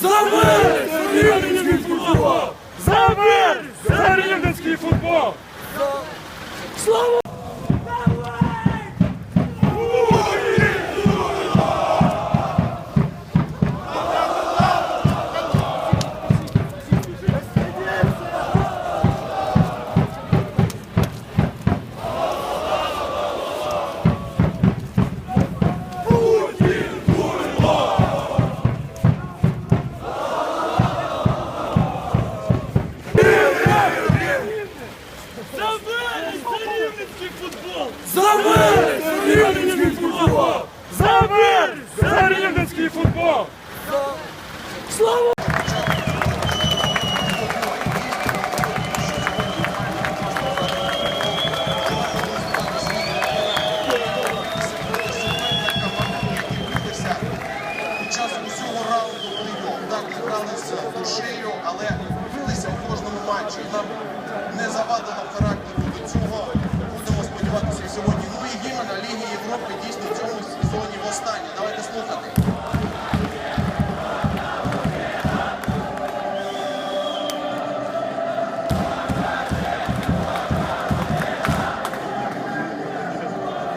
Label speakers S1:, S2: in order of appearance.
S1: За мир! За рівненський футбол! За мир! За футбол! Слава! З душею, але билися у кожному матчі. Нам не